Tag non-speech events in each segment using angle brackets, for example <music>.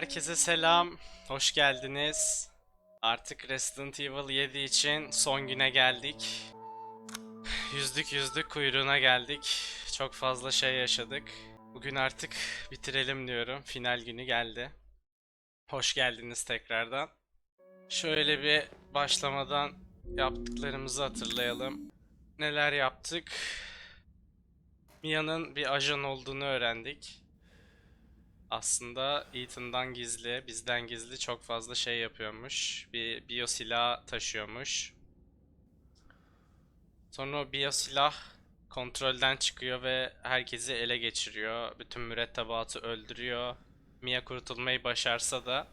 Herkese selam, hoş geldiniz. Artık Resident Evil 7 için son güne geldik. Yüzdük yüzdük kuyruğuna geldik. Çok fazla şey yaşadık. Bugün artık bitirelim diyorum. Final günü geldi. Hoş geldiniz tekrardan. Şöyle bir başlamadan yaptıklarımızı hatırlayalım. Neler yaptık? Mia'nın bir ajan olduğunu öğrendik. Aslında Ethan'dan gizli, bizden gizli çok fazla şey yapıyormuş. Bir biyosilah taşıyormuş. Sonra o biyosilah kontrolden çıkıyor ve herkesi ele geçiriyor. Bütün mürettebatı öldürüyor. Mia kurtulmayı başarsa da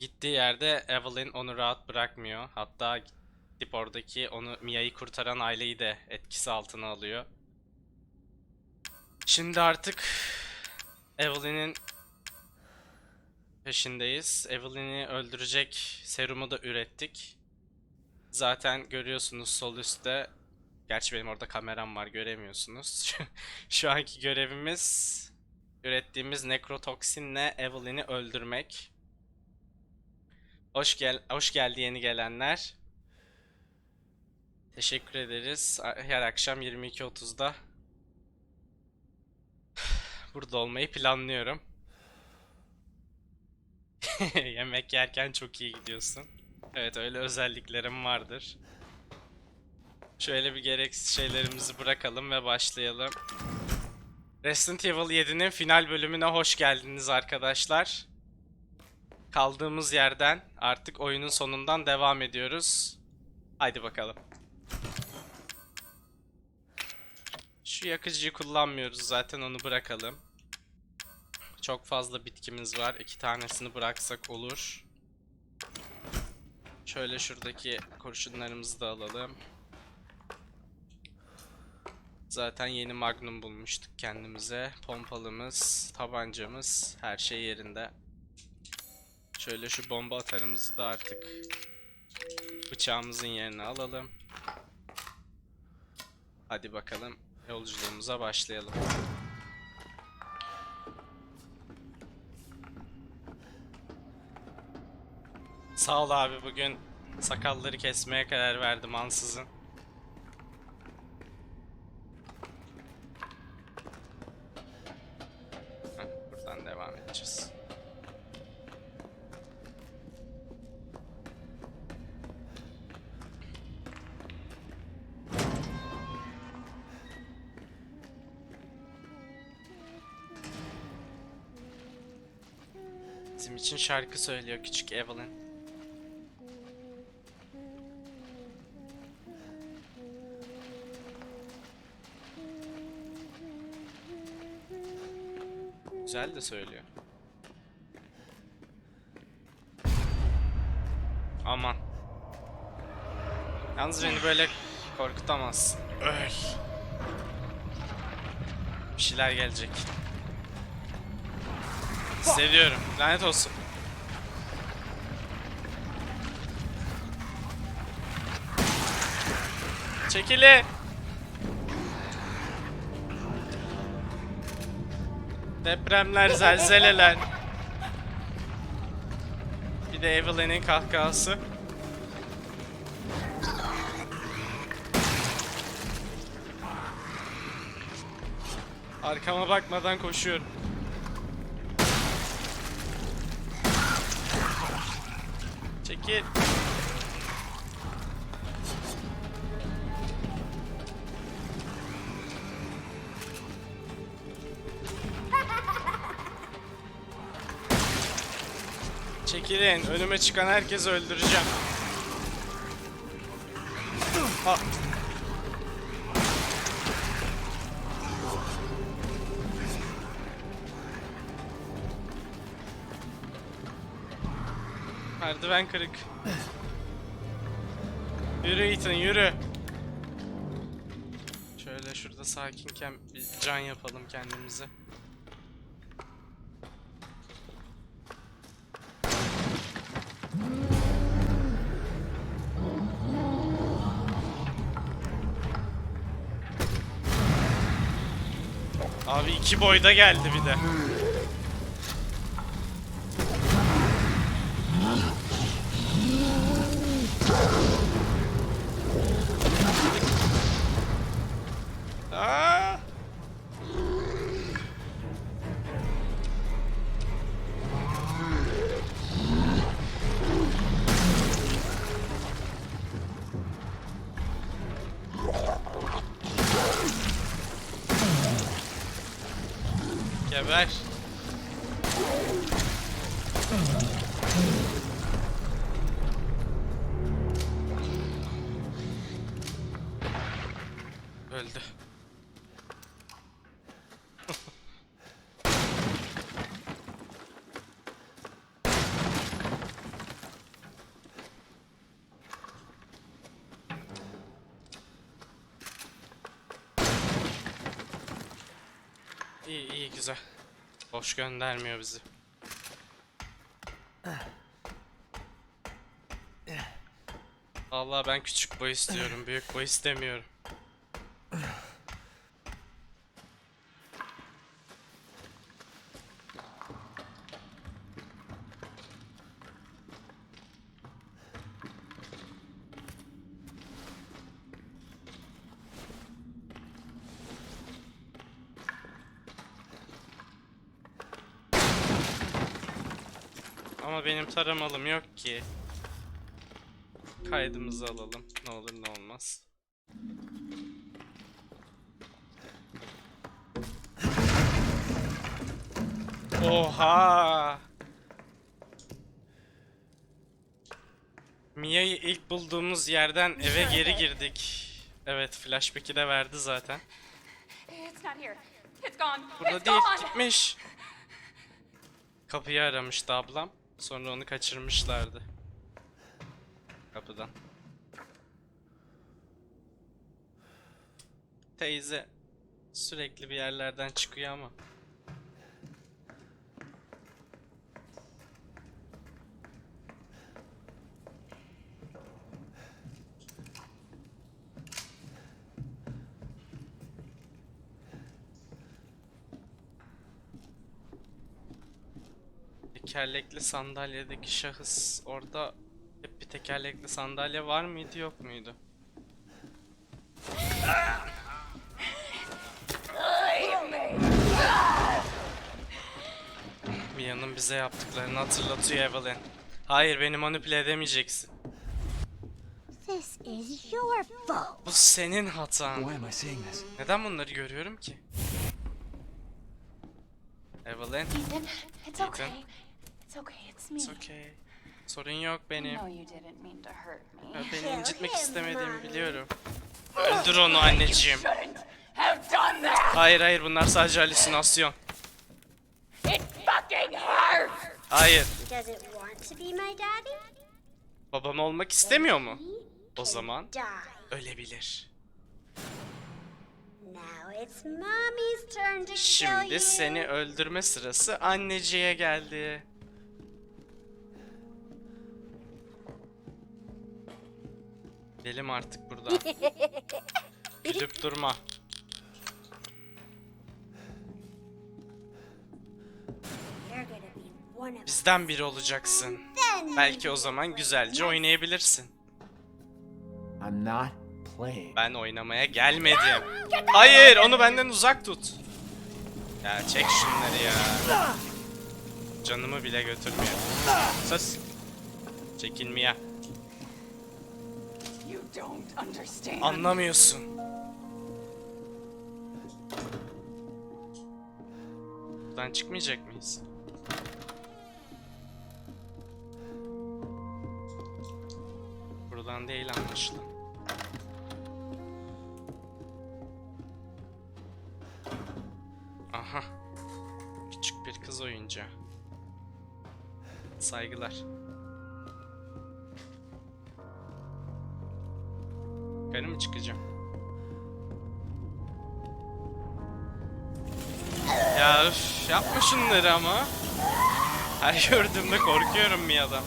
gittiği yerde Evelyn onu rahat bırakmıyor. Hatta gidip oradaki onu Mia'yı kurtaran aileyi de etkisi altına alıyor. Şimdi artık Evelyn'in peşindeyiz. Evelyn'i öldürecek serumu da ürettik. Zaten görüyorsunuz sol üstte. Gerçi benim orada kameram var göremiyorsunuz. <laughs> Şu anki görevimiz ürettiğimiz nekrotoksinle Evelyn'i öldürmek. Hoş gel hoş geldi yeni gelenler. Teşekkür ederiz. Her akşam 22.30'da burada olmayı planlıyorum. <laughs> Yemek yerken çok iyi gidiyorsun. Evet öyle özelliklerim vardır. Şöyle bir gereksiz şeylerimizi bırakalım ve başlayalım. Resident Evil 7'nin final bölümüne hoş geldiniz arkadaşlar. Kaldığımız yerden artık oyunun sonundan devam ediyoruz. Haydi bakalım. Şu yakıcıyı kullanmıyoruz zaten onu bırakalım. Çok fazla bitkimiz var. İki tanesini bıraksak olur. Şöyle şuradaki kurşunlarımızı da alalım. Zaten yeni magnum bulmuştuk kendimize. Pompalımız, tabancamız, her şey yerinde. Şöyle şu bomba atarımızı da artık bıçağımızın yerine alalım. Hadi bakalım yolculuğumuza başlayalım. Sağ ol abi bugün sakalları kesmeye karar verdim ansızın. Bizim için şarkı söylüyor küçük Evelyn. Güzel de söylüyor. Aman. Yalnız beni böyle korkutamazsın. Öl. Bir şeyler gelecek. Hissediyorum. Lanet olsun. Çekili. Depremler, zelzeleler. Bir de Evelyn'in kahkahası. Arkama bakmadan koşuyorum. Çekil. Çekilin. Önüme çıkan herkesi öldüreceğim. Ha. Merdiven kırık. Yürü Ethan yürü. Şöyle şurada sakinken bir can yapalım kendimize. Abi iki boyda geldi bir de. Aa! Geber. Öldü. <laughs> İyi iyi güzel. Boş göndermiyor bizi. Allah ben küçük boy istiyorum, büyük boy istemiyorum. Ama benim taramalım yok ki. Kaydımızı alalım. Ne olur ne olmaz. Oha! Mia'yı ilk bulduğumuz yerden eve geri girdik. Evet, flashback'i de verdi zaten. Burada değil, gitmiş. Kapıyı aramıştı ablam. Sonra onu kaçırmışlardı. Kapıdan. Teyze sürekli bir yerlerden çıkıyor ama. Tekerlekli sandalyedeki şahıs orada hep bir tekerlekli sandalye var mıydı yok muydu? Mia'nın bize yaptıklarını hatırlatıyor Evelyn. Hayır beni manipüle edemeyeceksin. This is your fault. Bu senin hatan. Why am I seeing this? Neden bunları görüyorum ki? Evelyn, Ethan, it's okay. Ethan. It's okay. It's me. it's okay. Sorun yok I benim. know you didn't mean to hurt me. Ya Beni <laughs> incitmek istemediğimi biliyorum. Öldür onu anneciğim. Hayır hayır bunlar sadece halüsinasyon. Hayır. Does it want to be my daddy? Babam olmak istemiyor mu? O zaman ölebilir. Now it's mommy's turn to kill Şimdi you. seni öldürme sırası anneciğe geldi. Gidelim artık buradan. <laughs> Gülüp durma. Bizden biri olacaksın. Belki o zaman güzelce oynayabilirsin. I'm not playing. Ben oynamaya gelmedim. Hayır, onu benden uzak tut. Ya çek şunları ya. Canımı bile götürmüyor. Sus. Çekinmeye. Anlamıyorsun. Buradan çıkmayacak mıyız? Buradan değil anlaşılan. Aha. Küçük bir kız oyuncağı. Saygılar. Yukarı mı çıkacağım? Ya üf, yapma şunları ama. Her gördüğümde korkuyorum Mia'dan.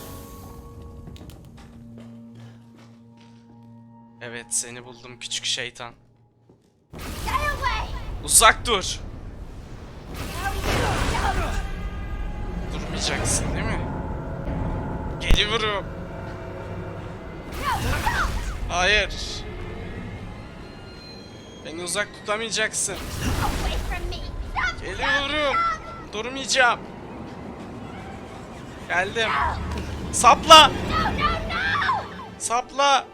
Evet seni buldum küçük şeytan. Uzak dur. Durmayacaksın değil mi? Geliyorum. Hayır. Beni uzak tutamayacaksın. Geliyorum. Durmayacağım. Geldim. Sapla. Sapla.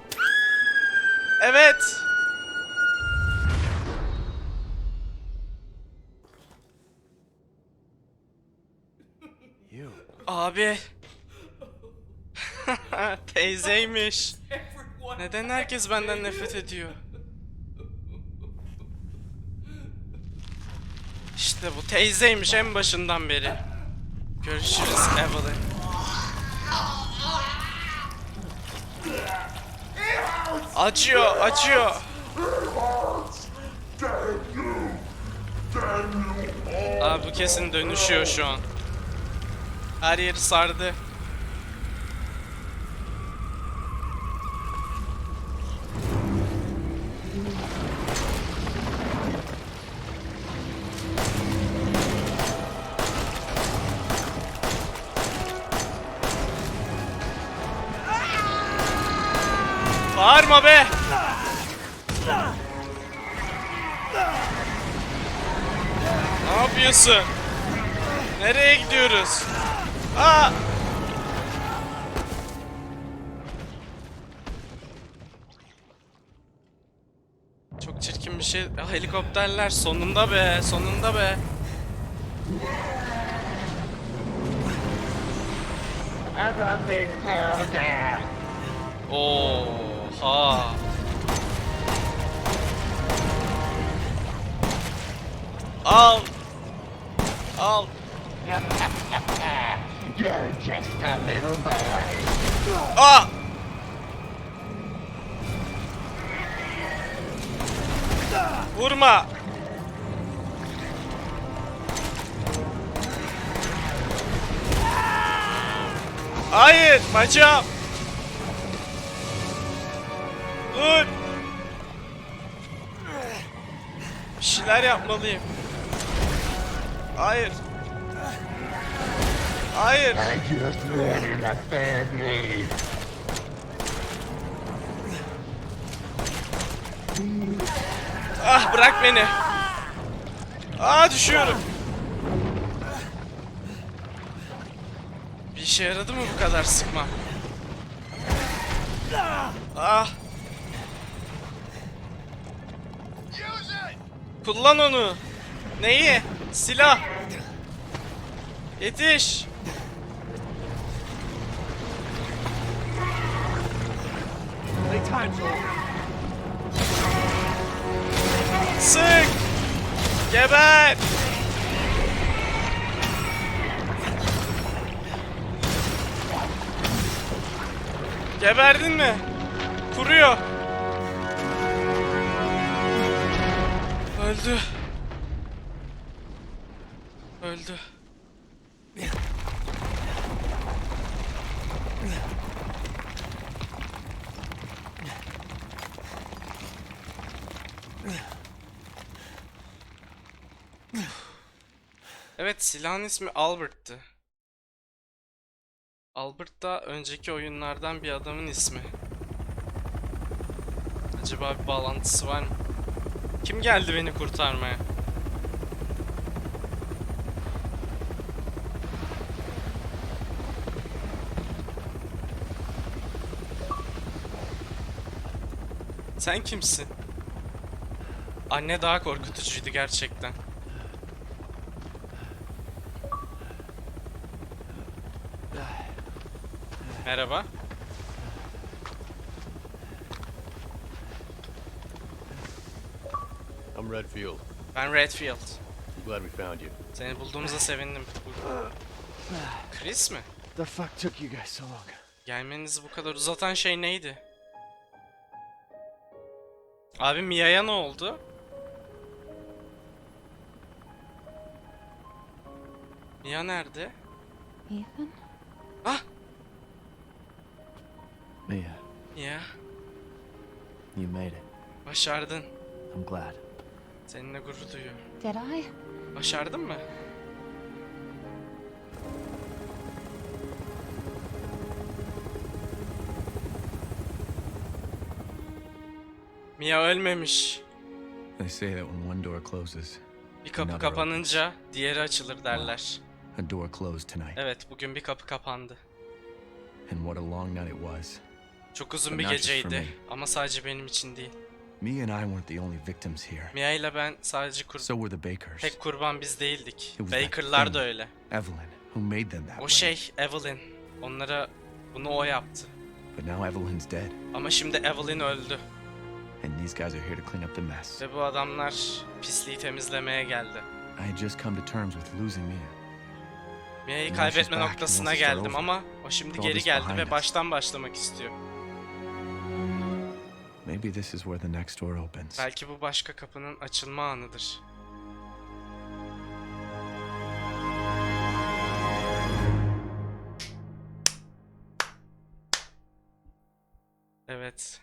Evet. Abi. <laughs> Teyzeymiş. Neden herkes benden nefret ediyor? İşte bu teyzeymiş en başından beri. Görüşürüz Evelyn. Acıyor, acıyor. Abi bu kesin dönüşüyor şu an. Her yeri sardı. Ne yapıyorsun? Nereye gidiyoruz? Aa! Çok çirkin bir şey. Helikopterler sonunda be, sonunda be. Oha. Al. Al. Ah! Vurma. Hayır, bacağım. Dur. Bir şeyler yapmalıyım. Hayır. Hayır. Ah bırak beni. Aa düşüyorum. Bir işe yaradı mı bu kadar sıkma? Ah. Kullan onu. Neyi? Silah. Yetiş. Sık. Geber. Geberdin mi? Kuruyor. Öldü. Öldü. Evet silahın ismi Albert'tı. Albert da önceki oyunlardan bir adamın ismi. Acaba bir bağlantısı var mı? Kim geldi beni kurtarmaya? Sen kimsin? Anne daha korkutucuydu gerçekten. Merhaba. I'm Redfield. Ben Redfield. I'm glad we found you. Seni bulduğumuza sevindim. Chris mi? The fuck took you guys so long? Gelmenizi bu kadar uzatan şey neydi? Abi Mia'ya ne oldu? Mia nerede? Ethan? Ah! Mia, Mia, you made it. başardın. I'm glad. Seninle gurur duyuyorum. Did I? Başardın mı? Mia ölmemiş. They say that when one door closes, Bir kapı kapanınca diğeri açılır derler. a door closed tonight. Evet, bugün bir kapı kapandı. And what a long night it was. Çok uzun bir geceydi ama sadece benim için değil. Me and I weren't the only victims here. Mia ile ben sadece kur So were the Bakers. tek kurban biz değildik. Baker'lar da öyle. Evelyn, Who made them that O şey Evelyn. Onlara bunu o yaptı. But now Evelyn's dead, Ama şimdi Evelyn öldü. And these guys are here to clean up the mess. Ve bu adamlar pisliği temizlemeye geldi. I had just come to terms with losing Mia. Mia'yı kaybetme noktasına geldim ama o şimdi geri geldi ve baştan başlamak istiyor. Maybe this is where the next door opens. Belki bu başka kapının açılma anıdır. Evet.